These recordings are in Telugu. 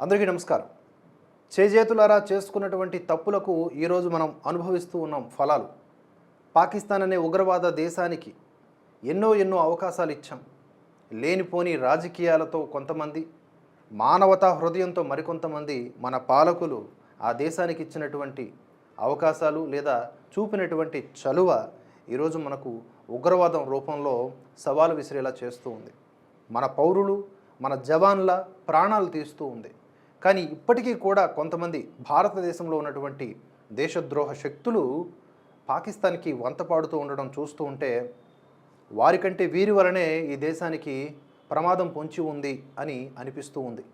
అందరికీ నమస్కారం. చేజేతులారా చేసుకున్నటువంటి తప్పులకు ఈరోజు మనం అనుభవిస్తూ ఉన్నాం ఫలాలు. పాకిస్తాన్ అనే ఉగ్రవాద దేశానికి ఎన్నో ఎన్నో అవకాశాలు ఇచ్చాం. లేనిపోని రాజకీయాలతో కొంతమంది మానవతా హృదయంతో మరికొంతమంది మన పాలకులు ఆ దేశానికి ఇచ్చినటువంటి అవకాశాలు లేదా చూపినటువంటి చలువ ఈరోజు మనకు ఉగ్రవాదం రూపంలో సవాలు విసిరేలా చేస్తూ ఉంది. మన పౌరులు మన జవాన్ల ప్రాణాలు తీస్తూ ఉంది. కానీ ఇప్పటికీ కూడా కొంతమంది భారతదేశంలో ఉన్నటువంటి దేశద్రోహ శక్తులు పాకిస్తాన్కి వంత పాడుతూ ఉండడం చూస్తూ ఉంటే వారికంటే వీరి వలనే ఈ దేశానికి ప్రమాదం పొంచి ఉంది అని అనిపిస్తూ ఉంది.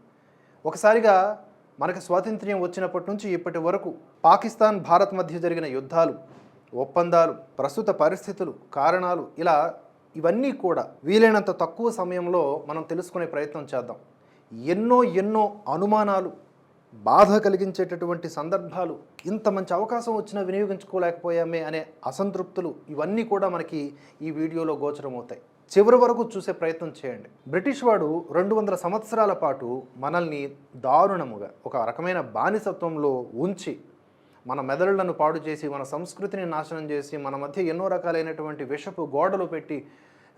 ఒకసారిగా మనకు స్వాతంత్ర్యం వచ్చినప్పటి నుంచి ఇప్పటి వరకు పాకిస్తాన్ భారత్ మధ్య జరిగిన యుద్ధాలు ఒప్పందాలు ప్రస్తుత పరిస్థితులు కారణాలు ఇలా ఇవన్నీ కూడా వీలైనంత తక్కువ సమయంలో మనం తెలుసుకునే ప్రయత్నం చేద్దాం. ఎన్నో ఎన్నో అనుమానాలు బాధ కలిగించేటటువంటి సందర్భాలు ఇంత మంచి అవకాశం వచ్చినా వినియోగించుకోలేకపోయామే అనే అసంతృప్తులు ఇవన్నీ కూడా మనకి ఈ వీడియోలో గోచరమవుతాయి. చివరి వరకు చూసే ప్రయత్నం చేయండి. బ్రిటిష్ వాడు రెండు వందల సంవత్సరాల పాటు మనల్ని దారుణముగా ఒక రకమైన బానిసత్వంలో ఉంచి మన మెదడులను పాడు చేసి మన సంస్కృతిని నాశనం చేసి మన మధ్య ఎన్నో రకాలైనటువంటి విషపు గోడలు పెట్టి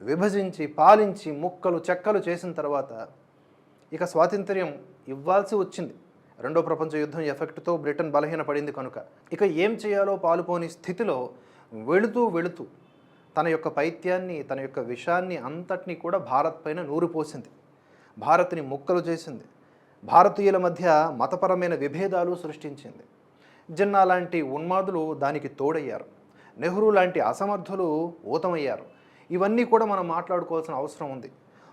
విభజించి పాలించి ముక్కలు చెక్కలు చేసిన తర్వాత ఇక స్వాతంత్ర్యం ఇవ్వాల్సి వచ్చింది. రెండో ప్రపంచ యుద్ధం ఎఫెక్ట్తో బ్రిటన్ బలహీనపడింది కనుక. ఇక ఏం చేయాలో పాలుపోని స్థితిలో వెళుతూ వెళుతూ తన యొక్క పైత్యాన్ని తన యొక్క విషాన్ని అంతటినీ కూడా భారత్ పైన నూరిపోసింది భారత్ని ముక్కలు చేసింది. భారతీయుల మధ్య మతపరమైన విభేదాలు సృష్టించింది. జిన్నా లాంటి ఉన్మాదులు దానికి తోడయ్యారు. నెహ్రూ లాంటి అసమర్థులు ఊతమయ్యారు. ఇవన్నీ కూడా మనం మాట్లాడుకోవాల్సిన అవసరం ఉంది.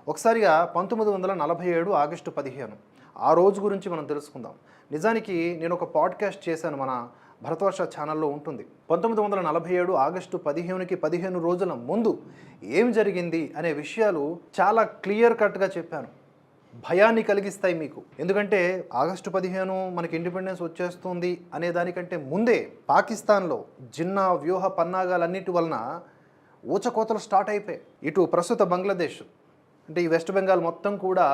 ఒకసారిగా పంతొమ్మిది వందల నలభై ఏడు ఆగస్టు పదిహేను. ఆ రోజు గురించి మనం తెలుసుకుందాం. నిజానికి నేను ఒక పాడ్కాస్ట్ చేశాను మన భరతవర్ష ఛానల్లో ఉంటుంది. పంతొమ్మిది వందల నలభై ఏడు ఆగస్టు పదిహేనుకి పదిహేను రోజుల ముందు ఏం జరిగింది అనే విషయాలు చాలా క్లియర్ కట్గా చెప్పాను. భయాన్ని కలిగిస్తాయి మీకు. ఎందుకంటే ఆగస్టు పదిహేను మనకి ఇండిపెండెన్స్ వచ్చేస్తుంది అనే దానికంటే ముందే పాకిస్తాన్లో జిన్నా వ్యూహ పన్నాగాలన్నిటి వలన ఊచకోతలు స్టార్ట్ అయిపోయాయి. ఇటు ప్రస్తుత బంగ్లాదేశ్ అంటే ఈ వెస్ట్ బెంగాల్ మొత్తం కూడా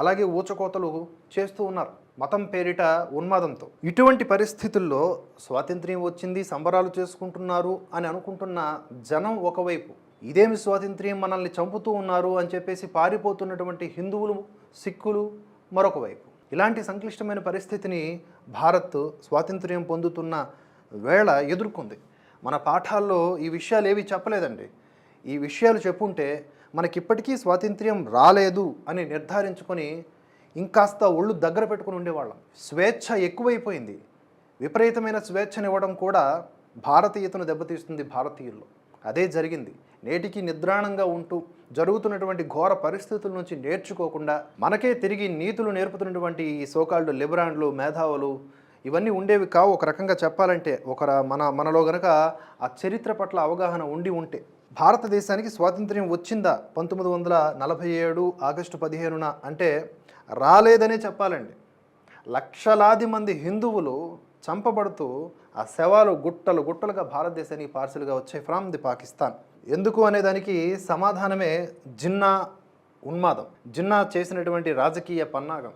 అలాగే ఊచకోతలు చేస్తూ ఉన్నారు. మతం పేరిట ఉన్మాదంతో. ఇటువంటి పరిస్థితుల్లో స్వాతంత్ర్యం వచ్చింది సంబరాలు చేసుకుంటున్నారు అని అనుకుంటున్న జనం ఒకవైపు ఇదేమి స్వాతంత్ర్యం మనల్ని చంపుతూ ఉన్నారు అని చెప్పేసి పారిపోతున్నటువంటి హిందువులు సిక్కులు మరొక వైపు ఇలాంటి సంక్లిష్టమైన పరిస్థితిని భారత్ స్వాతంత్ర్యం పొందుతున్న వేళ ఎదుర్కొంది. మన పాఠాల్లో ఈ విషయాలు ఏవి చెప్పలేదండి. ఈ విషయాలు చెప్పుంటే మనకిప్పటికీ స్వాతంత్ర్యం రాలేదు అని నిర్ధారించుకొని ఇంకాస్త ఒళ్ళు దగ్గర పెట్టుకుని ఉండేవాళ్ళం. స్వేచ్ఛ ఎక్కువైపోయింది. విపరీతమైన స్వేచ్ఛనివ్వడం కూడా భారతీయతను దెబ్బతీస్తుంది భారతీయుల్లో. అదే జరిగింది. నేటికి నిద్రాణంగా ఉంటూ జరుగుతున్నటువంటి ఘోర పరిస్థితుల నుంచి నేర్చుకోకుండా మనకే తిరిగి నీతులు నేర్పుతున్నటువంటి ఈ సోకాల్డ్ లిబరాండ్లు మేధావులు ఇవన్నీ ఉండేవి కావు. ఒక రకంగా చెప్పాలంటే ఒక మన మనలో గనక ఆ చరిత్ర పట్ల అవగాహన ఉండి ఉంటే భారతదేశానికి స్వాతంత్ర్యం వచ్చిందా? పంతొమ్మిది వందల నలభై ఏడు ఆగస్టు పదిహేనున అంటే రాలేదనే చెప్పాలండి. లక్షలాది మంది హిందువులు చంపబడుతూ ఆ శవాలు గుట్టలు గుట్టలుగా భారతదేశానికి పార్సల్గా వచ్చాయి ఫ్రమ్ ది పాకిస్తాన్. ఎందుకు అనేదానికి సమాధానమే జిన్నా ఉన్మాదం. జిన్నా చేసినటువంటి రాజకీయ పన్నాగం.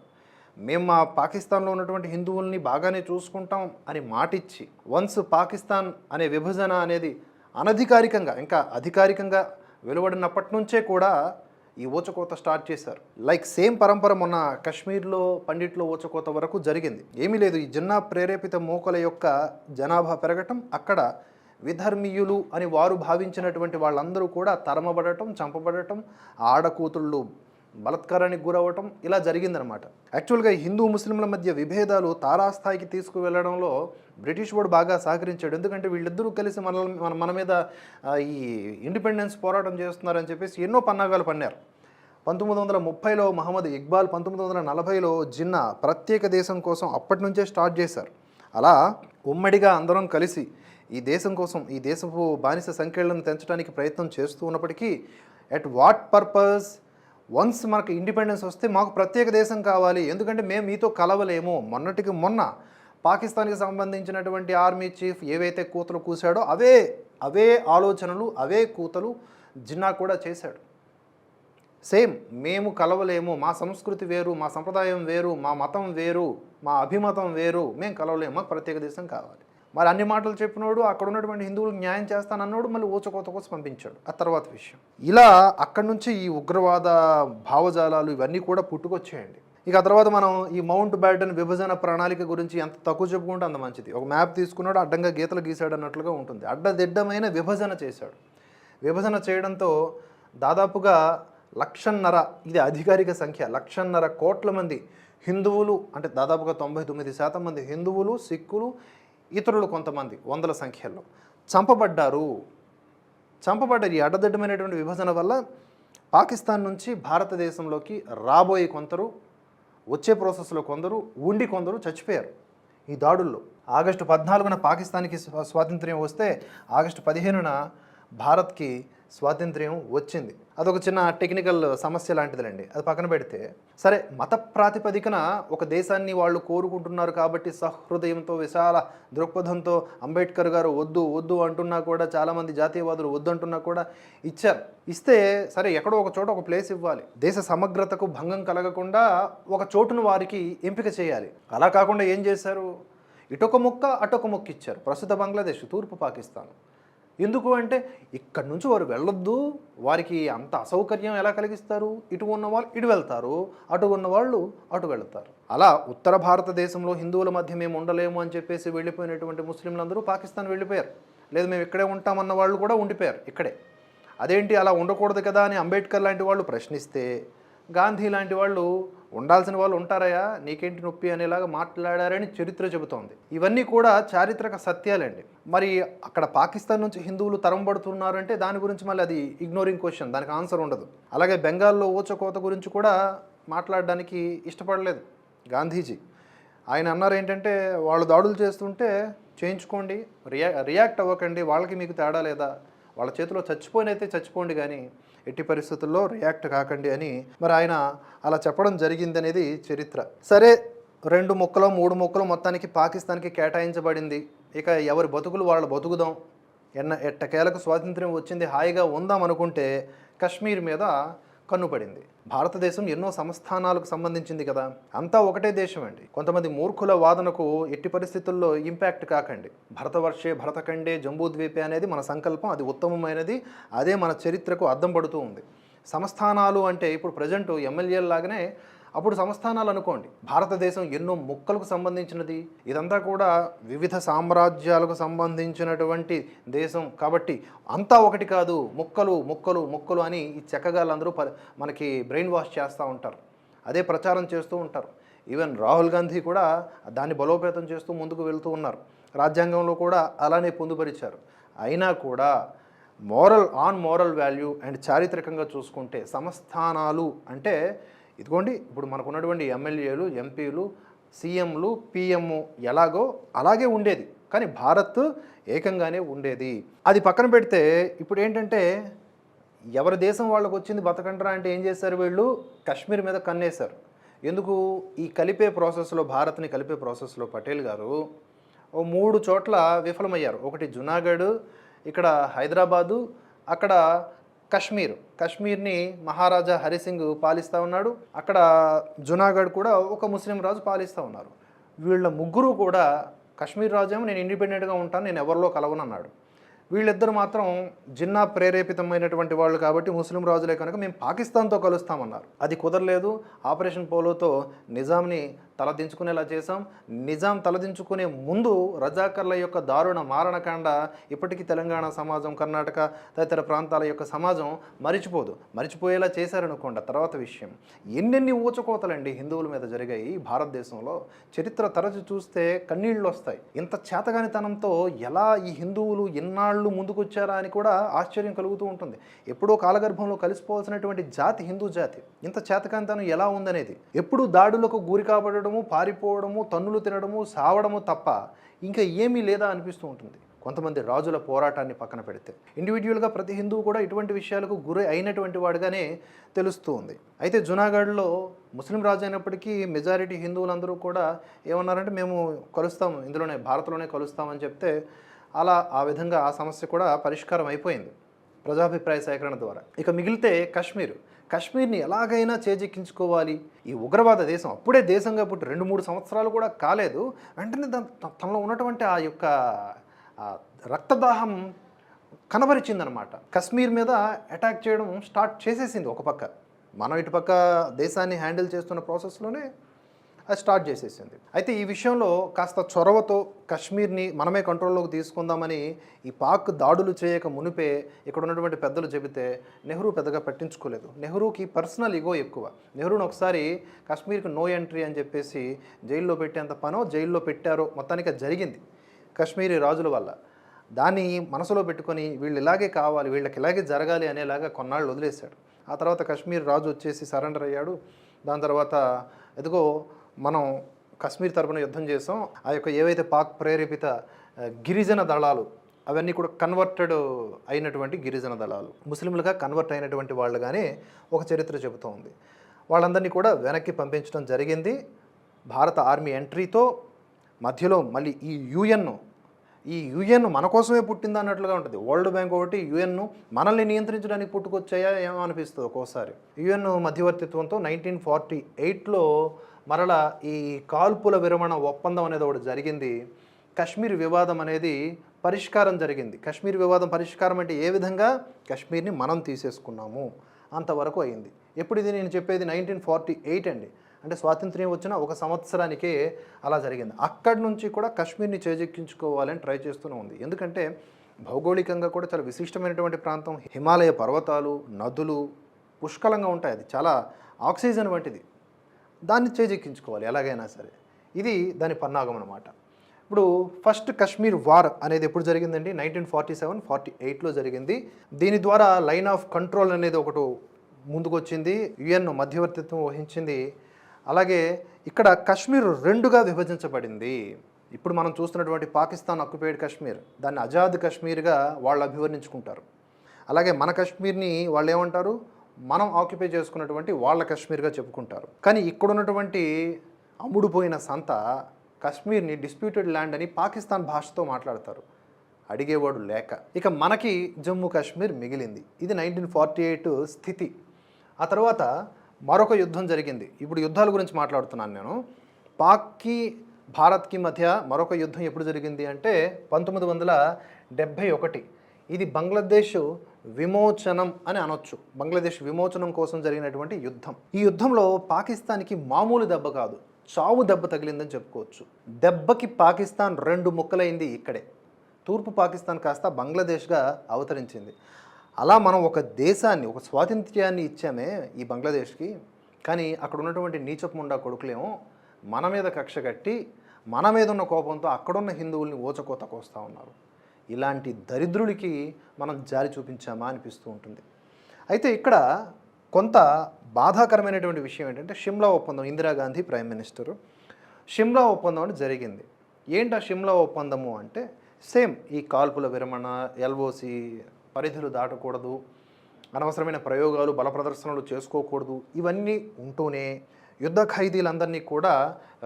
మేము మా పాకిస్తాన్లో ఉన్నటువంటి హిందువుల్ని బాగానే చూసుకుంటాం అని మాటిచ్చి వన్స్ పాకిస్తాన్ అనే విభజన అనేది అనధికారికంగా ఇంకా అధికారికంగా వెలువడినప్పటి నుంచే కూడా ఈ ఊచకోత స్టార్ట్ చేశారు. లైక్ సేమ్ పరంపర మొన్న కశ్మీర్లో పండిట్లో ఊచకోత వరకు జరిగింది. ఏమీ లేదు. ఈ జిన్నా ప్రేరేపిత మూకల యొక్క జనాభా పెరగటం అక్కడ విధర్మీయులు అని వారు భావించినటువంటి వాళ్ళందరూ కూడా తరమబడటం చంపబడటం ఆడకూతుళ్ళు బలత్కారానికి గురవ్వటం ఇలా జరిగిందనమాట యాక్చువల్గా హిందూ ముస్లింల మధ్య విభేదాలు తారాస్థాయికి తీసుకువెళ్ళడంలో బ్రిటిష్ వాడు బాగా సహకరించాడు. ఎందుకంటే వీళ్ళిద్దరూ కలిసి మన మన మన మీద ఈ ఇండిపెండెన్స్ పోరాటం చేస్తున్నారని చెప్పేసి ఎన్నో పన్నాగాలు పన్నారు. పంతొమ్మిది వందల ముప్పైలో మహమ్మద్ ఇక్బాల్ పంతొమ్మిది వందల నలభైలో జిన్నా ప్రత్యేక దేశం కోసం అప్పటి నుంచే స్టార్ట్ చేశారు. అలా ఉమ్మడిగా అందరం కలిసి ఈ దేశం కోసం ఈ దేశపు బానిస సంఖ్యలను తెంచడానికి ప్రయత్నం చేస్తూ ఉన్నప్పటికీ ఎట్ వాట్ పర్పస్ వన్స్ మనకు ఇండిపెండెన్స్ వస్తే మాకు ప్రత్యేక దేశం కావాలి. ఎందుకంటే మేము మీతో కలవలేము. మొన్నటికి మొన్న పాకిస్తాన్కి సంబంధించినటువంటి ఆర్మీ చీఫ్ ఏవైతే కూతలు కూశాడో అవే అవే ఆలోచనలు అవే కూతలు జిన్నా కూడా చేశాడు. సేమ్ మేము కలవలేము. మా సంస్కృతి వేరు మా సంప్రదాయం వేరు మా మతం వేరు మా అభిమతం వేరు. మేము కలవలేము. మాకు ప్రత్యేక దేశం కావాలి. మరి అన్ని మాటలు చెప్పినోడు అక్కడ ఉన్నటువంటి హిందువులకు న్యాయం చేస్తానన్నాడు మళ్ళీ ఊచకోత కోసం పంపించాడు. ఆ తర్వాత విషయం. ఇలా అక్కడి నుంచి ఈ ఉగ్రవాద భావజాలాలు ఇవన్నీ కూడా పుట్టుకొచ్చేయండి. ఇక ఆ తర్వాత మనం ఈ మౌంట్ బ్యాటన్ విభజన ప్రణాళిక గురించి ఎంత తక్కువ చెప్పుకుంటే అంత మంచిది. ఒక మ్యాప్ తీసుకున్నాడు అడ్డంగా గీతలు గీశాడు అన్నట్లుగా ఉంటుంది. అడ్డదిడ్డమైన విభజన చేశాడు. విభజన చేయడంతో దాదాపుగా లక్షన్నర ఇది అధికారిక సంఖ్య లక్షన్నర కోట్ల మంది హిందువులు అంటే దాదాపుగా తొంభై తొమ్మిది శాతం మంది హిందువులు సిక్కులు ఇతరులు కొంతమంది వందల సంఖ్యలో. చంపబడ్డారు. చంపబడ్డారు ఈ అడ్డదిడ్డమైనటువంటి విభజన వల్ల పాకిస్తాన్ నుంచి భారతదేశంలోకి రాబోయే కొందరు వచ్చే ప్రాసెస్లో కొందరు ఉండి కొందరు చచ్చిపోయారు. ఈ దాడుల్లో ఆగస్టు పద్నాలుగున పాకిస్తాన్కి స్వా- స్వాతంత్ర్యం వస్తే ఆగస్టు పదిహేనున భారత్కి స్వాతంత్ర్యం వచ్చింది. అదొక చిన్న టెక్నికల్ సమస్య లాంటిదిలేండి. అది పక్కన పెడితే సరే మత ప్రాతిపదికన ఒక దేశాన్ని వాళ్ళు కోరుకుంటున్నారు కాబట్టి సహృదయంతో విశాల దృక్పథంతో అంబేద్కర్ గారు వద్దు వద్దు అంటున్నా కూడా చాలామంది జాతీయవాదులు వద్దు అంటున్నా కూడా ఇచ్చారు. ఇస్తే సరే ఎక్కడో ఒక చోట ఒక ప్లేస్ ఇవ్వాలి. దేశ సమగ్రతకు భంగం కలగకుండా ఒక చోటును వారికి ఎంపిక చేయాలి. అలా కాకుండా ఏం చేశారు? ఇటొక ముక్క అటొక ముక్క ఇచ్చారు ప్రస్తుత బంగ్లాదేశ్ తూర్పు పాకిస్తాన్. ఎందుకు అంటే ఇక్కడి నుంచి వారు వెళ్ళొద్దు. వారికి అంత అసౌకర్యం ఎలా కలిగిస్తారు? ఇటు ఉన్న వాళ్ళు ఇటు వెళ్తారు. అటు ఉన్న వాళ్ళు అటు వెళ్తారు. అలా ఉత్తర భారతదేశంలో హిందువుల మధ్య మేము ఉండలేము అని చెప్పేసి వెళ్ళిపోయినటువంటి ముస్లింలందరూ పాకిస్తాన్ వెళ్ళిపోయారు. లేదు మేము ఇక్కడే ఉంటామన్న వాళ్ళు కూడా ఉండిపోయారు ఇక్కడే. అదేంటి అలా ఉండకూడదు కదా అని అంబేద్కర్ లాంటి వాళ్ళు ప్రశ్నిస్తే గాంధీ లాంటి వాళ్ళు ఉండాల్సిన వాళ్ళు ఉంటారయ్యా నీకేంటి నొప్పి అనేలాగా మాట్లాడారని చరిత్ర చెబుతోంది. ఇవన్నీ కూడా చారిత్రక సత్యాలండి. మరి అక్కడ పాకిస్తాన్ నుంచి హిందువులు తరంబడుతున్నారంటే దాని గురించి మళ్ళీ అది ఇగ్నోరింగ్ క్వశ్చన్ దానికి ఆన్సర్ ఉండదు. అలాగే బెంగాల్లో ఊచకోత గురించి కూడా మాట్లాడడానికి ఇష్టపడలేదు గాంధీజీ. ఆయన అన్నారు ఏంటంటే వాళ్ళు దాడులు చేస్తుంటే చేయించుకోండి రియా రియాక్ట్ అవ్వకండి వాళ్ళకి మీకు తేడా లేదా వాళ్ళ చేతిలో చచ్చిపోయినైతే చచ్చిపోండి కానీ ఎట్టి పరిస్థితుల్లో రియాక్ట్ కాకండి అని మరి ఆయన అలా చెప్పడం జరిగిందనేది చరిత్ర. సరే రెండు ముక్కలు మూడు ముక్కలు మొత్తానికి పాకిస్తాన్కి కేటాయించబడింది. ఇక ఎవరి బతుకులు వాళ్ళు బతుకుదాం. ఎన్న ఎట్టకేలకు స్వాతంత్ర్యం వచ్చింది హాయిగా ఉందాం అనుకుంటే కశ్మీర్ మీద కన్నుపడింది. భారతదేశం ఎన్నో సంస్థానాలకు సంబంధించింది కదా. అంతా ఒకటే దేశం అండి కొంతమంది మూర్ఖుల వాదనకు ఎట్టి పరిస్థితుల్లో ఇంపాక్ట్ కాకండి. భరతవర్షే భరతఖండే జంబూద్వీపే అనేది మన సంకల్పం అది ఉత్తమమైనది అదే మన చరిత్రకు అద్దం పడుతూ ఉంది. సంస్థానాలు అంటే ఇప్పుడు ప్రజెంట్ ఎమ్మెల్యేల లాగానే అప్పుడు సంస్థానాలు అనుకోండి. భారతదేశం ఎన్నో ముక్కలకు సంబంధించినది. ఇదంతా కూడా వివిధ సామ్రాజ్యాలకు సంబంధించినటువంటి దేశం కాబట్టి అంతా ఒకటి కాదు. ముక్కలు ముక్కలు ముక్కలు అని ఈ చెక్కగాళ్ళందరూ ప మనకి బ్రెయిన్ వాష్ చేస్తూ ఉంటారు. అదే ప్రచారం చేస్తూ ఉంటారు. ఈవెన్ రాహుల్ గాంధీ కూడా దాన్ని బలోపేతం చేస్తూ ముందుకు వెళ్తూ ఉన్నారు. రాజ్యాంగంలో కూడా అలానే పొందుపరిచారు. అయినా కూడా moral on moral value and చారిత్రకంగా చూసుకుంటే సంస్థానాలు అంటే ఇదిగోండి ఇప్పుడు మనకు ఉన్నటువంటి ఎమ్మెల్యేలు ఎంపీలు సీఎంలు పిఎం ఎలాగో అలాగే ఉండేది. కానీ భారత్ ఏకంగానే ఉండేది. అది పక్కన పెడితే ఇప్పుడు ఏంటంటే ఎవరి దేశం వాళ్ళకు వచ్చింది బతకండ్రా అంటే ఏం చేశారు వీళ్ళు? కశ్మీర్ మీద కన్నేశారు. ఎందుకు? ఈ కలిపే ప్రాసెస్లో భారత్ని కలిపే ప్రాసెస్లో పటేల్ గారు ఓ మూడు చోట్ల విఫలమయ్యారు. ఒకటి జునాగఢ్ ఇక్కడ హైదరాబాదు అక్కడ కశ్మీర్. కశ్మీర్ని మహారాజా హరిసింగ్ పాలిస్తూ ఉన్నాడు. అక్కడ జునాగఢ్ కూడా ఒక ముస్లిం రాజు పాలిస్తూ ఉన్నారు. వీళ్ళ ముగ్గురు కూడా కశ్మీర్ రాజేమో నేను ఇండిపెండెంట్గా ఉంటాను నేను ఎవరిలో కలవనన్నాడు. వీళ్ళిద్దరు మాత్రం జిన్నా ప్రేరేపితమైనటువంటి వాళ్ళు కాబట్టి ముస్లిం రాజులే కనుక మేము పాకిస్తాన్తో కలుస్తామన్నారు. అది కుదరలేదు. ఆపరేషన్ పోలోతో నిజాంని తలదించుకునేలా చేశాం. నిజాం తలదించుకునే ముందు రజాకర్ల యొక్క దారుణ మారణకాండ ఇప్పటికీ తెలంగాణ సమాజం కర్ణాటక తదితర ప్రాంతాల యొక్క సమాజం మరిచిపోదు. మరిచిపోయేలా చేశారనుకోండి. తర్వాత విషయం. ఎన్నెన్ని ఊచకోతలండి హిందువుల మీద జరిగాయి ఈ భారతదేశంలో. చరిత్ర తరచు చూస్తే కన్నీళ్ళు వస్తాయి ఇంత చేతగానితనంతో ఎలా ఈ హిందువులు ఎన్నాళ్ళు ముందుకొచ్చారా అని కూడా ఆశ్చర్యం కలుగుతూ ఉంటుంది. ఎప్పుడో కాలగర్భంలో కలిసిపోవాల్సినటువంటి జాతి హిందూ జాతి. ఇంత చేతకానితనం ఎలా ఉందనేది? ఎప్పుడు దాడులకు గురి కాబడడము పారిపోవడము తన్నులు తినడము సావడము తప్ప ఇంకా ఏమీ లేదా అనిపిస్తూ ఉంటుంది. కొంతమంది రాజుల పోరాటాన్ని పక్కన పెడితే. ఇండివిజువల్గా ప్రతి హిందువు కూడా ఇటువంటి విషయాలకు గురి అయినటువంటి వాడుగానే తెలుస్తూ ఉంది. అయితే జునాగఢ్లో ముస్లిం రాజు అయినప్పటికీ మెజారిటీ హిందువులందరూ కూడా ఏమన్నారంటే మేము కలుస్తాం ఇందులోనే భారత్లోనే కలుస్తామని చెప్తే అలా ఆ విధంగా ఆ సమస్య కూడా పరిష్కారం అయిపోయింది. ప్రజాభిప్రాయ సేకరణ ద్వారా. ఇక మిగిలితే కశ్మీర్. కశ్మీర్ని ఎలాగైనా చేజెక్కించుకోవాలి. ఈ ఉగ్రవాద దేశం అప్పుడే దేశంగా పుట్టి రెండు మూడు సంవత్సరాలు కూడా కాలేదు. వెంటనే దాని త- తనలో ఉన్నటువంటి ఆ యొక్క రక్తదాహం కనబరిచిందనమాట. కశ్మీర్ మీద అటాక్ చేయడం స్టార్ట్ చేసేసింది ఒక పక్క. మనం ఇటుపక్క దేశాన్ని హ్యాండిల్ చేస్తున్న ప్రాసెస్లోనే అది స్టార్ట్ చేసేసింది. అయితే ఈ విషయంలో కాస్త చొరవతో కశ్మీర్ని మనమే కంట్రోల్లోకి తీసుకుందామని ఈ పాక్ దాడులు చేయక మునిపే ఇక్కడ ఉన్నటువంటి పెద్దలు చెబితే నెహ్రూ పెద్దగా పట్టించుకోలేదు. నెహ్రూకి పర్సనల్ ఇగో ఎక్కువ. నెహ్రూని ఒకసారి కాశ్మీర్కి నో ఎంట్రీ అని చెప్పేసి జైల్లో పెట్టేంత పనో జైల్లో పెట్టారో మొత్తానికి అది జరిగింది కాశ్మీరీ రాజుల వల్ల. దాన్ని మనసులో పెట్టుకొని వీళ్ళు ఇలాగే కావాలి వీళ్ళకి ఇలాగే జరగాలి అనేలాగా కొన్నాళ్ళు వదిలేశాడు. ఆ తర్వాత కాశ్మీర్ రాజు వచ్చేసి సరెండర్ అయ్యాడు. దాని తర్వాత ఎదుగో మనం కాశ్మీర్ తరపున యుద్ధం చేసాం. ఆ యొక్క ఏవైతే పాక్ ప్రేరేపిత గిరిజన దళాలు అవన్నీ కూడా కన్వర్టెడ్ అయినటువంటి గిరిజన దళాలు. ముస్లింలుగా కన్వర్ట్ అయినటువంటి వాళ్ళు కానీ ఒక చరిత్ర చెబుతూ ఉంది. వాళ్ళందరినీ కూడా వెనక్కి పంపించడం జరిగింది. భారత ఆర్మీ ఎంట్రీతో మధ్యలో మళ్ళీ ఈ యుఎన్ను ఈ యుఎన్ మన కోసమే పుట్టింది అన్నట్లుగా ఉంటుంది. వరల్డ్ బ్యాంక్ ఒకటి యుఎన్ను మనల్ని నియంత్రించడానికి పుట్టుకొచ్చాయా ఏమో అనిపిస్తుంది ఒక్కోసారి. యుఎన్ మధ్యవర్తిత్వంతో నైన్టీన్ ఫార్టీ ఎయిట్లో మరలా ఈ కాల్పుల విరమణ ఒప్పందం అనేది ఒకటి జరిగింది. కశ్మీర్ వివాదం అనేది పరిష్కారం జరిగింది. కశ్మీర్ వివాదం పరిష్కారం అంటే ఏ విధంగా? కశ్మీర్ని మనం తీసేసుకున్నాము. అంతవరకు అయింది. ఎప్పుడు ఇది నేను చెప్పేది? నైన్టీన్ ఫార్టీ ఎయిట్ అండి. అంటే స్వాతంత్ర్యం వచ్చిన ఒక సంవత్సరానికే అలా జరిగింది. అక్కడి నుంచి కూడా కశ్మీర్ని చేజెక్కించుకోవాలని ట్రై చేస్తూనే ఉంది. ఎందుకంటే భౌగోళికంగా కూడా చాలా విశిష్టమైనటువంటి ప్రాంతం. హిమాలయ పర్వతాలు నదులు పుష్కలంగా ఉంటాయి. అది చాలా ఆక్సిజన్ వంటిది. దాన్ని చేజెక్కించుకోవాలి ఎలాగైనా సరే. ఇది దాని పన్నాగం అనమాట ఇప్పుడు ఫస్ట్ కశ్మీర్ వార్ అనేది ఎప్పుడు జరిగిందండి? నైన్టీన్ ఫార్టీ సెవెన్ ఫార్టీ ఎయిట్లో జరిగింది. దీని ద్వారా లైన్ ఆఫ్ కంట్రోల్ అనేది ఒకటి ముందుకొచ్చింది. యుఎన్ మధ్యవర్తిత్వం వహించింది. అలాగే ఇక్కడ కశ్మీర్ రెండుగా విభజించబడింది. ఇప్పుడు మనం చూస్తున్నటువంటి పాకిస్తాన్ అక్యుపైడ్ కశ్మీర్ దాన్ని అజాద్ కశ్మీర్గా వాళ్ళు అభివర్ణించుకుంటారు. అలాగే మన కశ్మీర్ని వాళ్ళు ఏమంటారు? మనం ఆక్యుపై చేసుకున్నటువంటి వాళ్ళ కశ్మీర్గా చెప్పుకుంటారు. కానీ ఇక్కడ ఉన్నటువంటి అమ్ముడుపోయిన సంత కశ్మీర్ని డిస్ప్యూటెడ్ ల్యాండ్ అని పాకిస్తాన్ భాషతో మాట్లాడతారు. అడిగేవాడు లేక. ఇక మనకి జమ్మూ కాశ్మీర్ మిగిలింది. ఇది నైన్టీన్ ఫార్టీ ఎయిట్ స్థితి. ఆ తర్వాత మరొక యుద్ధం జరిగింది. ఇప్పుడు యుద్ధాల గురించి మాట్లాడుతున్నాను నేను. పాక్కి భారత్కి మధ్య మరొక యుద్ధం ఎప్పుడు జరిగింది అంటే పంతొమ్మిది వందల డెబ్భై ఒకటి. ఇది బంగ్లాదేశ్ విమోచనం అని అనొచ్చు. బంగ్లాదేశ్ విమోచనం కోసం జరిగినటువంటి యుద్ధం. ఈ యుద్ధంలో పాకిస్తాన్కి మామూలు దెబ్బ కాదు. చావు దెబ్బ తగిలిందని చెప్పుకోవచ్చు. దెబ్బకి పాకిస్తాన్ రెండు ముక్కలైంది ఇక్కడే. తూర్పు పాకిస్తాన్ కాస్త బంగ్లాదేశ్గా అవతరించింది. అలా మనం ఒక దేశాన్ని ఒక స్వాతంత్ర్యాన్ని ఇచ్చామే ఈ బంగ్లాదేశ్కి. కానీ అక్కడ ఉన్నటువంటి నీచపముండా కొడుకులేమో మన మీద కక్ష కట్టి మన మీద ఉన్న కోపంతో అక్కడున్న హిందువుల్ని ఓచకోత కోస్తూ ఉన్నారు. ఇలాంటి దరిద్రుడికి మనం జారి చూపించామా అనిపిస్తూ ఉంటుంది. అయితే ఇక్కడ కొంత బాధాకరమైనటువంటి విషయం ఏంటంటే షిమ్లా ఒప్పందం ఇందిరాగాంధీ ప్రైమ్ మినిస్టరు. షిమ్లా ఒప్పందం అని జరిగింది. ఏంటి ఆ షిమ్లా ఒప్పందము అంటే సేమ్ ఈ కాల్పుల విరమణ ఎల్ఓసి పరిధులు దాటకూడదు అనవసరమైన ప్రయోగాలు బల ప్రదర్శనలు చేసుకోకూడదు ఇవన్నీ ఉంటూనే యుద్ధ ఖైదీలందరినీ కూడా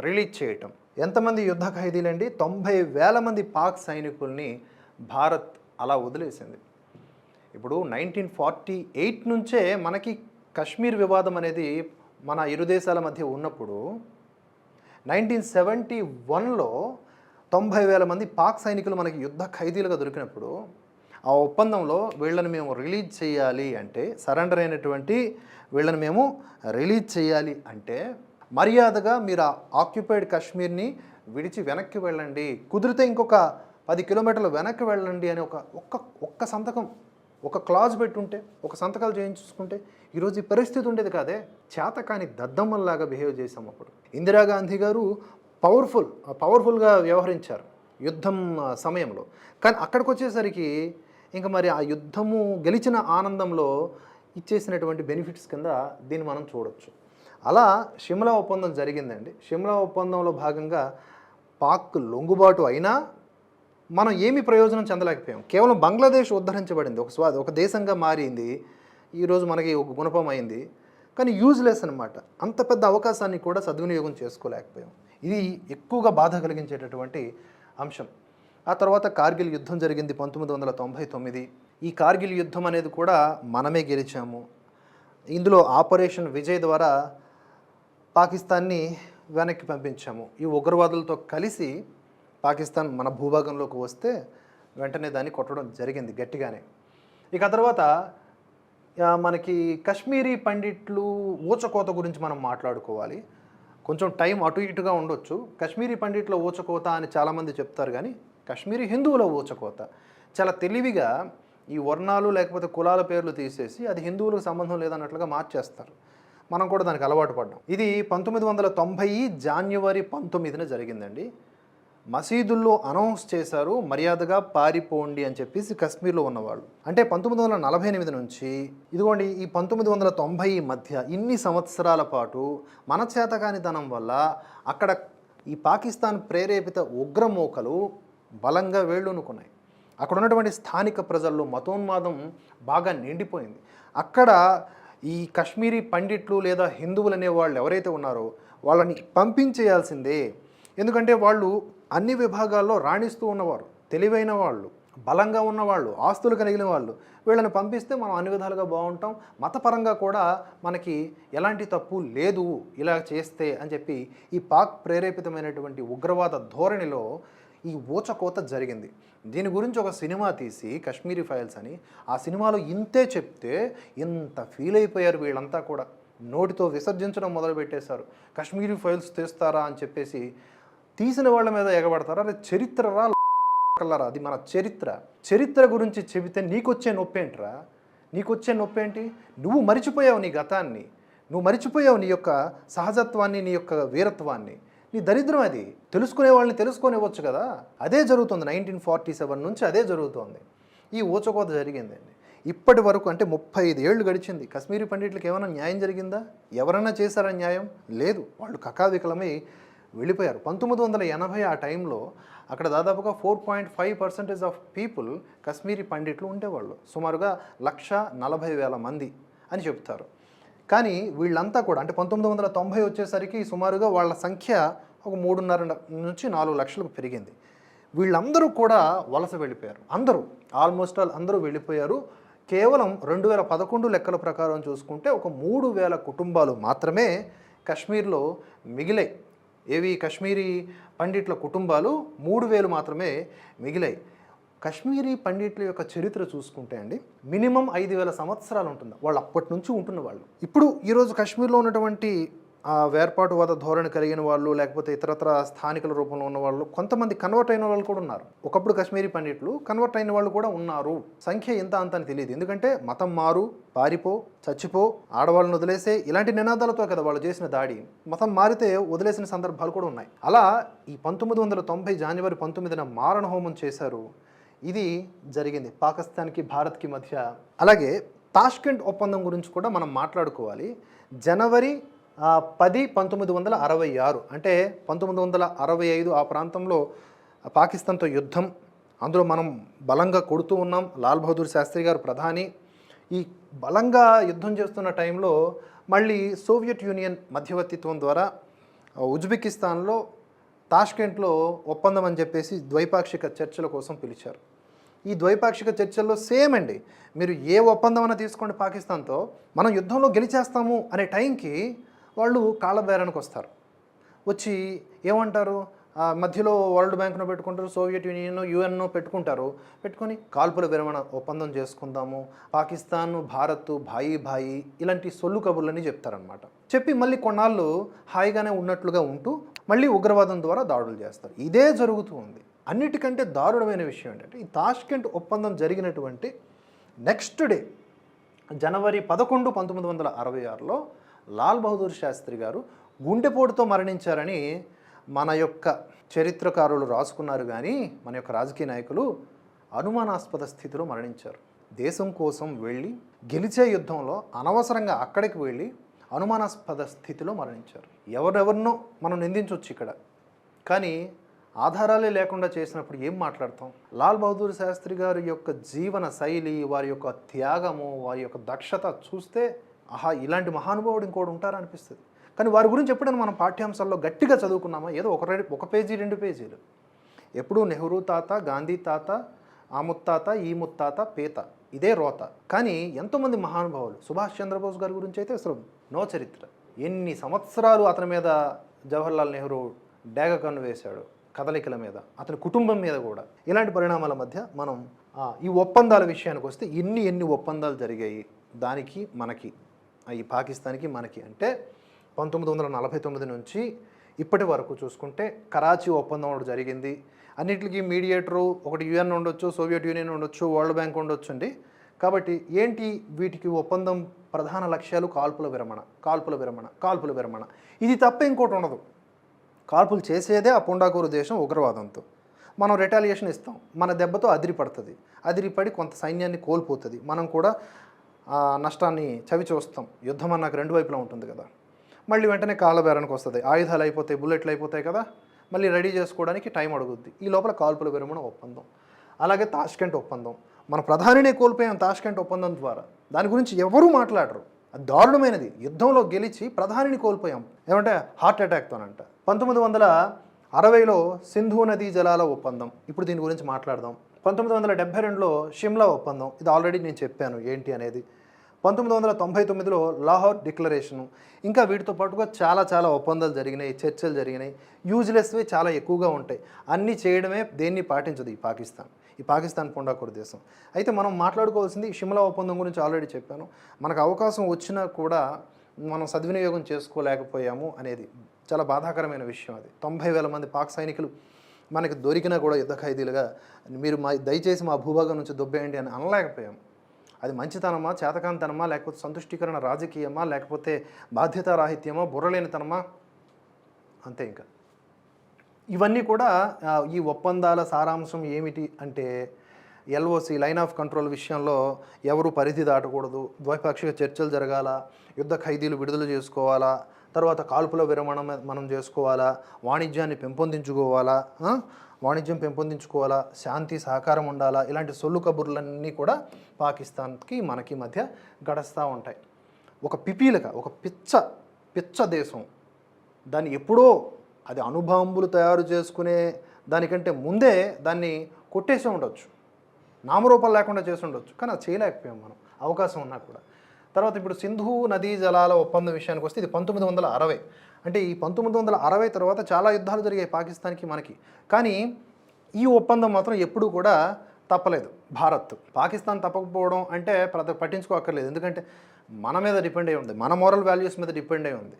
రిలీజ్ చేయటం. ఎంతమంది యుద్ధ ఖైదీలండి? తొంభై వేల మంది పాక్ సైనికుల్ని భారత్ అలా వదిలేసింది. ఇప్పుడు నైన్టీన్ ఫార్టీ ఎయిట్ నుంచే మనకి కశ్మీర్ వివాదం అనేది మన ఇరు దేశాల మధ్య ఉన్నప్పుడు నైన్టీన్ సెవెంటీ వన్లో తొంభై వేల మంది పాక్ సైనికులు మనకి యుద్ధ ఖైదీలుగా దొరికినప్పుడు ఆ ఒప్పందంలో వీళ్ళని మేము రిలీజ్ చేయాలి అంటే సరెండర్ అయినటువంటి వీళ్ళని మేము రిలీజ్ చేయాలి అంటే మర్యాదగా మీరు ఆ ఆక్యుపైడ్ కాశ్మీర్ని విడిచి వెనక్కి వెళ్ళండి. కుదిరితే ఇంకొక పది కిలోమీటర్లు వెనక్కి వెళ్ళండి అని ఒక ఒక్క ఒక్క సంతకం ఒక క్లాజ్ పెట్టుంటే ఒక సంతకాలు చేయించుకుంటే ఈరోజు ఈ పరిస్థితి ఉండేది కాదే. చేతకాని దద్దమ్మల్లాగా బిహేవ్ చేశాం అప్పుడు. ఇందిరాగాంధీ గారు పవర్ఫుల్ పవర్ఫుల్గా వ్యవహరించారు యుద్ధం సమయంలో. కానీ అక్కడికి వచ్చేసరికి ఇంకా మరి ఆ యుద్ధము గెలిచిన ఆనందంలో ఇచ్చేసినటువంటి బెనిఫిట్స్ కింద దీన్ని మనం చూడొచ్చు. అలా షిమ్లా ఒప్పందం జరిగిందండి. షిమ్లా ఒప్పందంలో భాగంగా పాక్ లొంగుబాటు అయినా మనం ఏమి ప్రయోజనం చెందలేకపోయాం. కేవలం బంగ్లాదేశ్ ఉద్ధరించబడింది. ఒక స్వా ఒక దేశంగా మారింది. ఈరోజు మనకి ఒక గుణపం అయింది. కానీ యూజ్లెస్ అనమాట అంత పెద్ద అవకాశాన్ని కూడా సద్వినియోగం చేసుకోలేకపోయాం. ఇది ఎక్కువగా బాధ కలిగించేటటువంటి అంశం. ఆ తర్వాత కార్గిల్ యుద్ధం జరిగింది పంతొమ్మిది వందల తొంభై తొమ్మిది. ఈ కార్గిల్ యుద్ధం అనేది కూడా మనమే గెలిచాము. ఇందులో ఆపరేషన్ విజయ్ ద్వారా పాకిస్తాన్ని వెనక్కి పంపించాము. ఈ ఉగ్రవాదులతో కలిసి పాకిస్తాన్ మన భూభాగంలోకి వస్తే వెంటనే దాన్ని కొట్టడం జరిగింది గట్టిగానే. ఇక తర్వాత మనకి కశ్మీరీ పండిట్లు ఊచకోత గురించి మనం మాట్లాడుకోవాలి. కొంచెం టైం అటు ఇటుగా ఉండొచ్చు. కశ్మీరీ పండిట్ల ఊచకోత అని చాలామంది చెప్తారు కానీ కశ్మీరీ హిందువుల ఊచకోత. చాలా తెలివిగా ఈ వర్ణాలు లేకపోతే కులాల పేర్లు తీసేసి అది హిందువులకు సంబంధం లేదన్నట్లుగా మార్చేస్తారు. మనం కూడా దానికి అలవాటు పడ్డాం. ఇది పంతొమ్మిది వందల తొంభై జాన్యువరి పంతొమ్మిదిన జరిగిందండి. మసీదుల్లో అనౌన్స్ చేశారు మర్యాదగా పారిపోండి అని చెప్పేసి కశ్మీర్లో ఉన్నవాళ్ళు. అంటే పంతొమ్మిది వందల నలభై ఎనిమిది నుంచి ఇదిగోండి ఈ పంతొమ్మిది వందల తొంభై మధ్య ఇన్ని సంవత్సరాల పాటు మన చేతకానితనం వల్ల అక్కడ ఈ పాకిస్తాన్ ప్రేరేపిత ఉగ్రమూకలు బలంగా వేళ్ళునుకున్నాయి. అక్కడ ఉన్నటువంటి స్థానిక ప్రజల్లో మతోన్మాదం బాగా నిండిపోయింది. అక్కడ ఈ కశ్మీరీ పండిట్లు లేదా హిందువులు అనే వాళ్ళు ఎవరైతే ఉన్నారో వాళ్ళని పంపించేయాల్సిందే. ఎందుకంటే వాళ్ళు అన్ని విభాగాల్లో రాణిస్తూ ఉన్నవారు తెలివైన వాళ్ళు బలంగా ఉన్నవాళ్ళు ఆస్తులు కలిగిన వాళ్ళు వీళ్ళని పంపిస్తే మనం అన్ని విధాలుగా బాగుంటాం. మతపరంగా కూడా మనకి ఎలాంటి తప్పు లేదు ఇలా చేస్తే అని చెప్పి ఈ పాక్ ప్రేరేపితమైనటువంటి ఉగ్రవాద ధోరణిలో ఈ ఊచకోత జరిగింది. దీని గురించి ఒక సినిమా తీసి కాశ్మీరీ ఫైల్స్ అని ఆ సినిమాలో ఇంతే చెప్తే ఇంత ఫీల్ అయిపోయారు వీళ్ళంతా కూడా. నోటితో విసర్జించడం మొదలుపెట్టేశారు. కాశ్మీరీ ఫైల్స్ తీస్తారా అని చెప్పేసి తీసిన వాళ్ళ మీద ఎగబడతారా? అరే చరిత్రరా కల్లరా అది మన చరిత్ర. చరిత్ర గురించి చెబితే నీకొచ్చే నొప్పి ఏంట్రా నీకొచ్చే నొప్పి ఏంటి నువ్వు మరిచిపోయావు నీ గతాన్ని. నువ్వు మరిచిపోయావు నీ యొక్క సహజత్వాన్ని నీ యొక్క వీరత్వాన్ని. నీ దరిద్రం అది. తెలుసుకునే వాళ్ళని తెలుసుకునేవచ్చు కదా. అదే జరుగుతుంది నైన్టీన్ ఫార్టీ సెవెన్ నుంచి అదే జరుగుతోంది. ఈ ఊచకోత జరిగిందండి ఇప్పటి వరకు అంటే ముప్పై ఐదు ఏళ్ళు గడిచింది. కశ్మీరీ పండిట్లకు ఏమైనా న్యాయం జరిగిందా? ఎవరైనా చేశారా న్యాయం? లేదు. వాళ్ళు కకావికలమై వెళ్ళిపోయారు. పంతొమ్మిది వందల ఎనభై ఆ టైంలో అక్కడ దాదాపుగా four point five percentage of people Kashmiri పండిట్లు ఉండేవాళ్ళు. సుమారుగా లక్ష నలభై వేల మంది అని చెప్తారు కానీ వీళ్ళంతా కూడా అంటే పంతొమ్మిది వందల తొంభై వచ్చేసరికి సుమారుగా వాళ్ళ సంఖ్య ఒక మూడున్నర నుంచి నాలుగు లక్షలకు పెరిగింది. వీళ్ళందరూ కూడా వలస వెళ్ళిపోయారు. అందరూ ఆల్మోస్ట్ ఆల్ అందరూ వెళ్ళిపోయారు. కేవలం రెండు వేల పదకొండు లెక్కల ప్రకారం చూసుకుంటే ఒక మూడు వేల కుటుంబాలు మాత్రమే కశ్మీర్లో మిగిలాయి. ఏవి? కశ్మీరీ పండిట్ల కుటుంబాలు మూడు వేలు మాత్రమే మిగిలాయి. కశ్మీరీ పండిట్ల యొక్క చరిత్ర చూసుకుంటే అండి మినిమం ఐదు వేల సంవత్సరాలు ఉంటుంది. వాళ్ళు అప్పటి నుంచి ఉంటున్న వాళ్ళు. ఇప్పుడు ఈరోజు కశ్మీర్లో ఉన్నటువంటి వేర్పాటువాద ధోరణి కలిగిన వాళ్ళు లేకపోతే ఇతరత్ర స్థానికుల రూపంలో ఉన్న వాళ్ళు కొంతమంది కన్వర్ట్ అయిన వాళ్ళు కూడా ఉన్నారు. ఒకప్పుడు కశ్మీరీ పండిట్లు కన్వర్ట్ అయిన వాళ్ళు కూడా ఉన్నారు. సంఖ్య ఎంత అంత అని తెలియదు. ఎందుకంటే మతం మారు పారిపో చచ్చిపో ఆడవాళ్ళని వదిలేసే ఇలాంటి నినాదాలతో కదా వాళ్ళు చేసిన దాడి. మతం మారితే వదిలేసిన సందర్భాలు కూడా ఉన్నాయి. అలా ఈ పంతొమ్మిది వందల తొంభై జనవరి పంతొమ్మిదిన మారణ హోమం చేశారు. ఇది జరిగింది పాకిస్తాన్కి భారత్కి మధ్య. అలాగే తాష్కెంట్ ఒప్పందం గురించి కూడా మనం మాట్లాడుకోవాలి. జనవరి పది పంతొమ్మిది వందల అరవై ఆరు. అంటే పంతొమ్మిది వందల అరవై ఐదు ఆ ప్రాంతంలో పాకిస్తాన్తో యుద్ధం. అందులో మనం బలంగా కొడుతూ ఉన్నాం. లాల్ బహదూర్ శాస్త్రి గారు ప్రధాని. ఈ బలంగా యుద్ధం చేస్తున్న టైంలో మళ్ళీ సోవియట్ యూనియన్ మధ్యవర్తిత్వం ద్వారా ఉజ్బెకిస్తాన్లో తాష్కెంట్లో ఒప్పందం అని చెప్పేసి ద్వైపాక్షిక చర్చల కోసం పిలిచారు. ఈ ద్వైపాక్షిక చర్చల్లో సేమ్ అండి. మీరు ఏ ఒప్పందం అయినా తీసుకోండి పాకిస్తాన్తో. మనం యుద్ధంలో గెలిచేస్తాము అనే టైంకి వాళ్ళు కాళ్ళబేరానికి వస్తారు. వచ్చి ఏమంటారు? మధ్యలో వరల్డ్ బ్యాంక్ను పెట్టుకుంటారు సోవియట్ యూనియన్ యుఎన్ను పెట్టుకుంటారు. పెట్టుకొని కాల్పుల విరమణ ఒప్పందం చేసుకుందాము పాకిస్తాన్ భారత్ భాయి భాయి ఇలాంటి సొల్లు కబుర్లని చెప్తారనమాట చెప్పి మళ్ళీ కొన్నాళ్ళు హాయిగానే ఉన్నట్లుగా ఉంటూ మళ్ళీ ఉగ్రవాదం ద్వారా దాడులు చేస్తారు. ఇదే జరుగుతూ ఉంది. అన్నిటికంటే దారుణమైన విషయం ఏంటంటే ఈ తాష్కెంట్ ఒప్పందం జరిగినటువంటి నెక్స్ట్ డే జనవరి పదకొండు పంతొమ్మిది వందల అరవై ఆరులో లాల్ బహదూర్ శాస్త్రి గారు గుండెపోటుతో మరణించారని మన యొక్క చరిత్రకారులు రాసుకున్నారు కానీ మన యొక్క రాజకీయ నాయకులు అనుమానాస్పద స్థితిలో మరణించారు. దేశం కోసం వెళ్ళి గెలిచే యుద్ధంలో అనవసరంగా అక్కడికి వెళ్ళి అనుమానాస్పద స్థితిలో మరణించారు. ఎవరెవరినో మనం నిందించవచ్చు ఇక్కడ. కానీ ఆధారాలే లేకుండా చేసినప్పుడు ఏం మాట్లాడతాం? లాల్ బహదూర్ శాస్త్రి గారి యొక్క జీవన శైలి వారి యొక్క త్యాగము వారి యొక్క దక్షత చూస్తే ఆహా ఇలాంటి మహానుభావుడు ఇంకోటి ఉంటారా అనిపిస్తుంది కానీ వారి గురించి ఎప్పుడైనా మనం పాఠ్యాంశాల్లో గట్టిగా చదువుకున్నామా? ఏదో ఒక రె- ఒక పేజీ రెండు పేజీలు. ఎప్పుడూ నెహ్రూ తాత గాంధీ తాత ఆ ముత్తాత ఈ ముత్తాత పీత ఇదే రోత. కానీ ఎంతోమంది మహానుభావులు సుభాష్ చంద్రబోస్ గారి గురించి అయితే అసలు నో చరిత్ర. ఎన్ని సంవత్సరాలు అతని మీద జవహర్లాల్ నెహ్రూ డేగ కన్ను వేశాడు కదలికల మీద అతని కుటుంబం మీద కూడా. ఇలాంటి పరిణామాల మధ్య మనం ఈ ఒప్పందాల విషయానికి వస్తే ఎన్ని ఎన్ని ఒప్పందాలు జరిగాయి దానికి మనకి. ఈ పాకిస్తాన్కి మనకి అంటే పంతొమ్మిది వందల నలభై తొమ్మిది నుంచి ఇప్పటి వరకు చూసుకుంటే కరాచీ ఒప్పందం ఒకటి జరిగింది. అన్నిటికీ మీడియేటరు ఒకటి యుఎన్ ఉండొచ్చు సోవియట్ యూనియన్ ఉండొచ్చు వరల్డ్ బ్యాంక్ ఉండొచ్చు అండి. కాబట్టి ఏంటి వీటికి ఒప్పందం ప్రధాన లక్ష్యాలు? కాల్పుల విరమణ కాల్పుల విరమణ కాల్పుల విరమణ. ఇది తప్ప ఇంకోటి ఉండదు. కాల్పులు చేసేదే ఆ పుండాకూరు దేశం ఉగ్రవాదంతో. మనం రిటాలియేషన్ ఇస్తాం. మన దెబ్బతో అదిరిపడుతుంది. అదిరిపడి కొంత సైన్యాన్ని కోల్పోతుంది. మనం కూడా నష్టాన్ని చవి చూస్తాం. యుద్ధం అన్నాక రెండు వైపులా ఉంటుంది కదా. మళ్ళీ వెంటనే కాలబేరానికి వస్తుంది. ఆయుధాలు అయిపోతాయి బుల్లెట్లు అయిపోతాయి కదా. మళ్ళీ రెడీ చేసుకోవడానికి టైం అడుగుద్ది. ఈ లోపల కాల్పుల విరమణ ఒప్పందం. అలాగే తాష్కెంట్ ఒప్పందం. మన ప్రధానినే కోల్పోయాం తాష్కెంట్ ఒప్పందం ద్వారా. దాని గురించి ఎవరూ మాట్లాడరు. అది దారుణమైనది. యుద్ధంలో గెలిచి ప్రధానిని కోల్పోయాం. ఏమంటే హార్ట్ అటాక్తోనంట పంతొమ్మిది వందల అరవైలో సింధు నదీ జలాల ఒప్పందం. ఇప్పుడు దీని గురించి మాట్లాడదాం. పంతొమ్మిది వందల డెబ్బై రెండులో షిమ్లా ఒప్పందం. ఇది ఆల్రెడీ నేను చెప్పాను ఏంటి అనేది. పంతొమ్మిది వందల తొంభై తొమ్మిదిలో లాహోర్ డిక్లరేషను. ఇంకా వీటితో పాటుగా చాలా చాలా ఒప్పందాలు జరిగినాయి చర్చలు జరిగినాయి. యూజ్లెస్వే చాలా ఎక్కువగా ఉంటాయి. అన్నీ చేయడమే దేన్ని పాటించదు ఈ పాకిస్తాన్. ఈ పాకిస్తాన్ పొండాకూడ దేశం. అయితే మనం మాట్లాడుకోవాల్సింది ఈ షిమ్లా ఒప్పందం గురించి ఆల్రెడీ చెప్పాను. మనకు అవకాశం వచ్చినా కూడా మనం సద్వినియోగం చేసుకోలేకపోయాము అనేది చాలా బాధాకరమైన విషయం అది. తొంభై వేల మంది పాక్ సైనికులు మనకి దొరికినా కూడా యుద్ధ ఖైదీలుగా మీరు మా దయచేసి మా భూభాగం నుంచి దొబ్బేయండి అని అనలేకపోయాం. అది మంచితనమా చేతకాంతనమా లేకపోతే సంతుష్టీకరణ రాజకీయమా లేకపోతే బాధ్యతారాహిత్యమా బుర్రలేనితనమా? అంతే ఇంకా. ఇవన్నీ కూడా ఈ ఒప్పందాల సారాంశం ఏమిటి అంటే ఎల్ఓసి లైన్ ఆఫ్ కంట్రోల్ విషయంలో ఎవరు పరిధి దాటకూడదు ద్వైపాక్షిక చర్చలు జరగాల యుద్ధ ఖైదీలు విడుదల చేసుకోవాలా తర్వాత కాల్పుల విరమణ మనం చేసుకోవాలా? వాణిజ్యాన్ని పెంపొందించుకోవాలా? వాణిజ్యం పెంపొందించుకోవాలా? శాంతి సహకారం ఉండాలా? ఇలాంటి సొల్లు కబుర్లన్నీ కూడా పాకిస్తాన్కి మనకి మధ్య గడుస్తూ ఉంటాయి. ఒక పిపీలక ఒక పిచ్చ పిచ్చ దేశం. దాన్ని ఎప్పుడో అది అనుభాంబులు తయారు చేసుకునే దానికంటే ముందే దాన్ని కొట్టేసి ఉండొచ్చు. నామరూపాలు లేకుండా చేసి ఉండొచ్చు. కానీ అది చేయలేకపోయాం మనం. అవకాశం ఉన్నా కూడా. తర్వాత ఇప్పుడు సింధు నదీ జలాల ఒప్పందం విషయానికి వస్తే ఇది పంతొమ్మిది వందల అరవై. అంటే ఈ పంతొమ్మిది వందల అరవై తర్వాత చాలా యుద్ధాలు జరిగాయి పాకిస్తాన్కి మనకి. కానీ ఈ ఒప్పందం మాత్రం ఎప్పుడూ కూడా తప్పలేదు. భారత్. పాకిస్తాన్ తప్పకపోవడం అంటే ప్రతి పట్టించుకోక్కర్లేదు. ఎందుకంటే మన మీద డిపెండ్ అయి ఉంది. మన మోరల్ వాల్యూస్ మీద డిపెండ్ అయి ఉంది.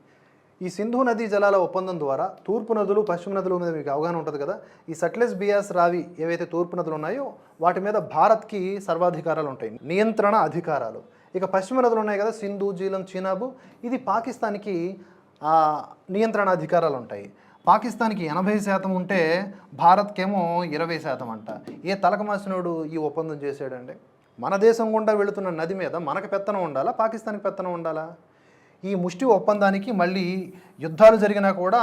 ఈ సింధు నదీ జలాల ఒప్పందం ద్వారా తూర్పు నదులు పశ్చిమ నదుల మీద మీకు అవగాహన ఉంటుంది కదా? ఈ సట్లెస్ బియాస్ రావి ఏవైతే తూర్పు నదులు ఉన్నాయో వాటి మీద భారత్కి సర్వాధికారాలు ఉంటాయి. నియంత్రణ అధికారాలు. ఇక పశ్చిమ నదులు ఉన్నాయి కదా సింధు జీలం చీనాబు. ఇది పాకిస్తాన్కి నియంత్రణ అధికారాలు ఉంటాయి. పాకిస్తాన్కి ఎనభై శాతం ఉంటే భారత్కేమో ఇరవై శాతం అంట. ఏ తలకమాసినోడు ఈ ఒప్పందం చేశాడండి? మన దేశం గుండా వెళుతున్న నది మీద మనకు పెత్తనం ఉండాలా? పాకిస్తాన్కి పెత్తనం ఉండాలా? ఈ ముష్టి ఒప్పందానికి మళ్ళీ యుద్ధాలు జరిగినా కూడా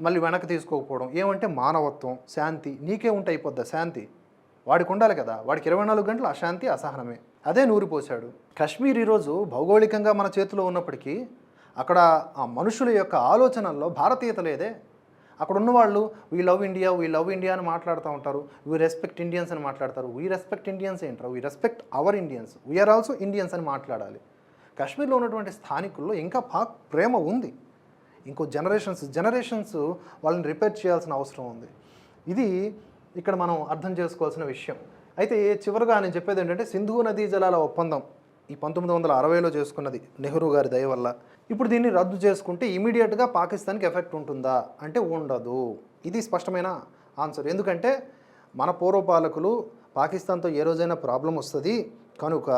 మళ్ళీ వెనక్కి తీసుకోకపోవడం. ఏమంటే మానవత్వం శాంతి. నీకే ఉంటే అయిపోద్దా శాంతి? వాడికి ఉండాలి కదా. వాడికి ఇరవై నాలుగు గంటలు అశాంతి అసహనమే. అదే నూరిపోశాడు కాశ్మీర్ ఈరోజు భౌగోళికంగా మన చేతిలో ఉన్నప్పటికీ అక్కడ ఆ మనుషుల యొక్క ఆలోచనల్లో భారతీయత లేదే. అక్కడ ఉన్నవాళ్ళు we love India we love India అని మాట్లాడుతూ ఉంటారు. వీ రెస్పెక్ట్ ఇండియన్స్ అని మాట్లాడతారు. We respect Indians ఏంటారు? We respect our Indians we are also Indians అని మాట్లాడాలి. కాశ్మీర్లో ఉన్నటువంటి స్థానికుల్లో ఇంకా పాక్ ప్రేమ ఉంది. ఇంకో జనరేషన్స్ జనరేషన్స్ వాళ్ళని రిపేర్ చేయాల్సిన అవసరం ఉంది. ఇది ఇక్కడ మనం అర్థం చేసుకోవాల్సిన విషయం. అయితే చివరిగా నేను చెప్పేది ఏంటంటే సింధు నదీ జలాల ఒప్పందం ఈ పంతొమ్మిది వందల అరవైలో చేసుకున్నది నెహ్రూ గారి దయ వల్ల. ఇప్పుడు దీన్ని రద్దు చేసుకుంటే ఇమీడియట్గా పాకిస్తాన్కి ఎఫెక్ట్ ఉంటుందా? అంటే ఉండదు. ఇది స్పష్టమైన ఆన్సర్ ఎందుకంటే మన పూర్వపాలకులు పాకిస్తాన్తో ఏ రోజైనా ప్రాబ్లం వస్తుంది. కనుక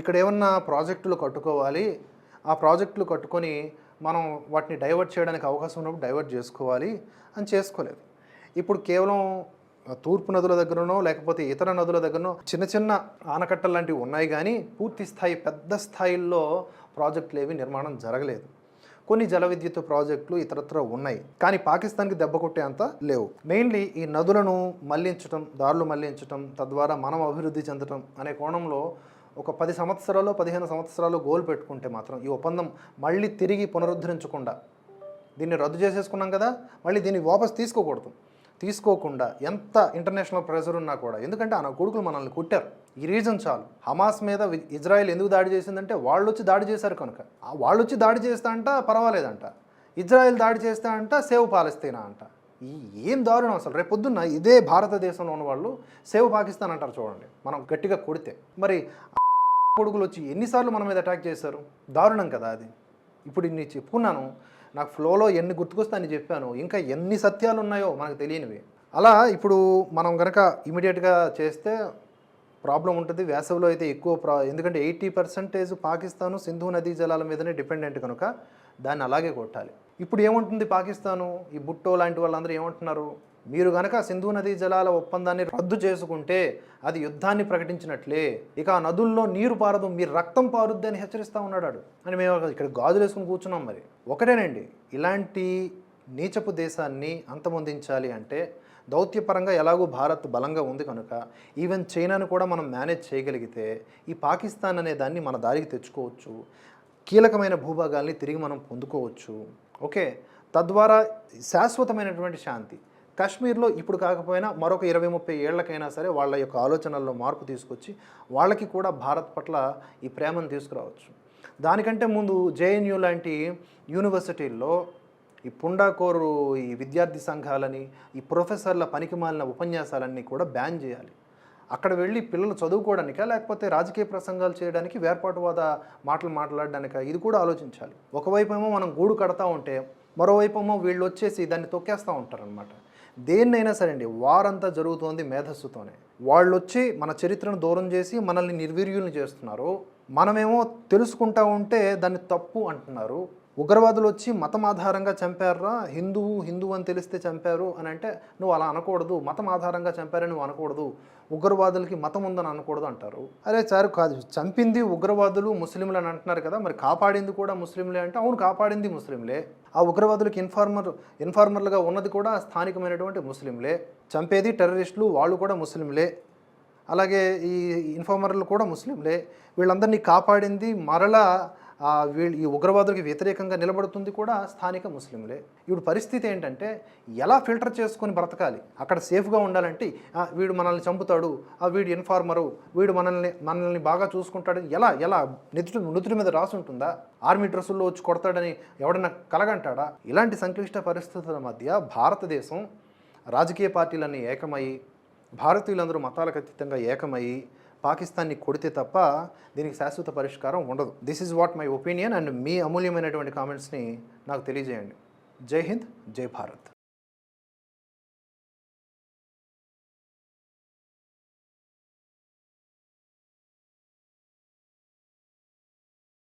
ఇక్కడ ఏమన్నా ప్రాజెక్టులు కట్టుకోవాలి. ఆ ప్రాజెక్టులు కట్టుకొని మనం వాటిని డైవర్ట్ చేయడానికి అవకాశం ఉన్నప్పుడు డైవర్ట్ చేసుకోవాలి అని చేసుకోలేదు. ఇప్పుడు కేవలం తూర్పు నదుల దగ్గరనో లేకపోతే ఇతర నదుల దగ్గరనో చిన్న చిన్న ఆనకట్టలు లాంటివి ఉన్నాయి కానీ పూర్తి స్థాయి పెద్ద స్థాయిల్లో ప్రాజెక్టులు ఏవి నిర్మాణం జరగలేదు. కొన్ని జల విద్యుత్ ప్రాజెక్టులు ఇతరత్ర ఉన్నాయి కానీ పాకిస్తాన్కి దెబ్బ కొట్టే అంత లేవు. మెయిన్లీ ఈ నదులను మళ్ళించటం దారులు మళ్ళించటం తద్వారా మనం అభివృద్ధి చెందటం అనే కోణంలో ఒక పది సంవత్సరాలు పదిహేను సంవత్సరాలు గోల్ పెట్టుకుంటే మాత్రం ఈ ఒప్పందం మళ్ళీ తిరిగి పునరుద్ధరించకుండా దీన్ని రద్దు చేసేసుకున్నాం కదా మళ్ళీ దీన్ని వాపస్ తీసుకోకూడదు. తీసుకోకుండా ఎంత ఇంటర్నేషనల్ ప్రెషర్ ఉన్నా కూడా ఎందుకంటే ఆ కొడుకులు మనల్ని కుట్టారు. ఈ రీజన్ చాలు. హమాస్ మీద వి- ఇజ్రాయెల్ ఎందుకు దాడి చేసిందంటే వాళ్ళు వచ్చి దాడి చేశారు కనుక. వాళ్ళు వచ్చి దాడి చేస్తా అంట పర్వాలేదంట. ఇజ్రాయెల్ దాడి చేస్తా అంట సేవ్ పాలిస్తేనా అంట. ఈ ఏం దారుణం అసలు? రేపు పొద్దున్న ఇదే భారతదేశంలో ఉన్న వాళ్ళు సేవ్ పాకిస్తాన్ అంటారు చూడండి. మనం గట్టిగా కొడితే. మరి కొడుకులు వచ్చి ఎన్నిసార్లు మన మీద అటాక్ చేశారు? దారుణం కదా అది. ఇప్పుడు ఇన్ని చెప్పుకున్నాను. నాకు ఫ్లోలో ఎన్ని గుర్తుకొస్తాయని చెప్పాను. ఇంకా ఎన్ని సత్యాలు ఉన్నాయో మనకు తెలియనివి. అలా ఇప్పుడు మనం కనుక ఇమీడియట్గా చేస్తే ప్రాబ్లం ఉంటుంది. వేసవిలో అయితే ఎక్కువ ప్రా ఎందుకంటే ఎయిటీ పర్సెంటేజ్ పాకిస్తాను సింధు నదీ జలాల మీదనే డిపెండెంట్ కనుక దాన్ని అలాగే కొట్టాలి. ఇప్పుడు ఏముంటుంది పాకిస్తాను? ఈ బుట్టో లాంటి వాళ్ళందరూ ఏమంటున్నారు? మీరు గనక సింధు నదీ జలాల ఒప్పందాన్ని రద్దు చేసుకుంటే అది యుద్ధాన్ని ప్రకటించినట్లే. ఇక ఆ నదుల్లో నీరు పారదు మీ రక్తం పారుద్ది అని హెచ్చరిస్తూ ఉన్నాడు అని మేము ఇక్కడ గాజులు వేసుకుని కూర్చున్నాం మరి. ఒకటేనండి ఇలాంటి నీచపు దేశాన్ని అంతమొందించాలి అంటే దౌత్యపరంగా ఎలాగో భారత్ బలంగా ఉంది కనుక ఈవెన్ చైనాను కూడా మనం మేనేజ్ చేయగలిగితే ఈ పాకిస్తాన్ అనే దాన్ని మన దారికి తెచ్చుకోవచ్చు. కీలకమైన భూభాగాల్ని తిరిగి మనం పొందుకోవచ్చు. ఓకే? తద్వారా శాశ్వతమైనటువంటి శాంతి. కాశ్మీర్లో ఇప్పుడు కాకపోయినా మరొక ఇరవై ముప్పై ఏళ్ళకైనా సరే వాళ్ళ యొక్క ఆలోచనల్లో మార్పు తీసుకొచ్చి వాళ్ళకి కూడా భారత్ పట్ల ఈ ప్రేమను తీసుకురావచ్చు. దానికంటే ముందు జేఎన్యూ లాంటి యూనివర్సిటీల్లో ఈ పుండాకోరు ఈ విద్యార్థి సంఘాలని ఈ ప్రొఫెసర్ల పనికిమాలిన ఉపన్యాసాలన్నీ కూడా బ్యాన్ చేయాలి. అక్కడ వెళ్ళి పిల్లలు చదువుకోవడానికా లేకపోతే రాజకీయ ప్రసంగాలు చేయడానికి వేర్పాటువాద మాటలు మాట్లాడడానికా ఇది కూడా ఆలోచించాలి. ఒకవైపు ఏమో మనం గూడు కడతా ఉంటే మరోవైపు ఏమో వీళ్ళు వచ్చేసి దాన్ని తొక్కేస్తూ ఉంటారనమాట దేన్నైనా సరే అండి వారంతా జరుగుతోంది మేధస్సుతోనే. వాళ్ళు వచ్చి మన చరిత్రను దూరం చేసి మనల్ని నిర్వీర్యుల్ని చేస్తున్నారు. మనమేమో తెలుసుకుంటా ఉంటే దాన్ని తప్పు అంటున్నారు. ఉగ్రవాదులు వచ్చి మతం ఆధారంగా చంపారా హిందువు హిందువు అని తెలిస్తే చంపారు అని అంటే నువ్వు అలా అనకూడదు మతం ఆధారంగా చంపారని నువ్వు అనకూడదు ఉగ్రవాదులకి మతం ఉందని అనకూడదు అంటారు. అరే సార్ కాదు చంపింది ఉగ్రవాదులు ముస్లింలు అని అంటున్నారు కదా మరి కాపాడింది కూడా ముస్లింలే అంటే అవును కాపాడింది ముస్లింలే. ఆ ఉగ్రవాదులకు ఇన్ఫార్మర్ ఇన్ఫార్మర్లుగా ఉన్నది కూడా స్థానికమైనటువంటి ముస్లింలే. చంపేది టెర్రరిస్టులు వాళ్ళు కూడా ముస్లింలే. అలాగే ఈ ఇన్ఫార్మర్లు కూడా ముస్లింలే. వీళ్ళందరినీ కాపాడింది మరలా వీళ్ళు ఈ ఉగ్రవాదులకు వ్యతిరేకంగా నిలబడుతుంది కూడా స్థానిక ముస్లింలే. ఇప్పుడు పరిస్థితి ఏంటంటే ఎలా ఫిల్టర్ చేసుకొని బ్రతకాలి? అక్కడ సేఫ్గా ఉండాలంటే వీడు మనల్ని చంపుతాడు ఆ వీడు ఇన్ఫార్మరు వీడు మనల్ని మనల్ని బాగా చూసుకుంటాడు ఎలా ఎలా నిధులు నుదుటి మీద రాసి ఉంటుందా? ఆర్మీ డ్రెస్సుల్లో వచ్చి కొడతాడని ఎవడన్నా కలగంటాడా? ఇలాంటి సంక్లిష్ట పరిస్థితుల మధ్య భారతదేశం రాజకీయ పార్టీలన్నీ ఏకమయ్యి భారతీయులందరూ మతాలకు అతీతంగా ఏకమయ్యి పాకిస్తాన్ని కొడితే తప్ప దీనికి శాశ్వత పరిష్కారం ఉండదు. This is what my opinion and మీ అమూల్యమైనటువంటి కామెంట్స్ని నాకు తెలియజేయండి. జై హింద్ జై భారత్.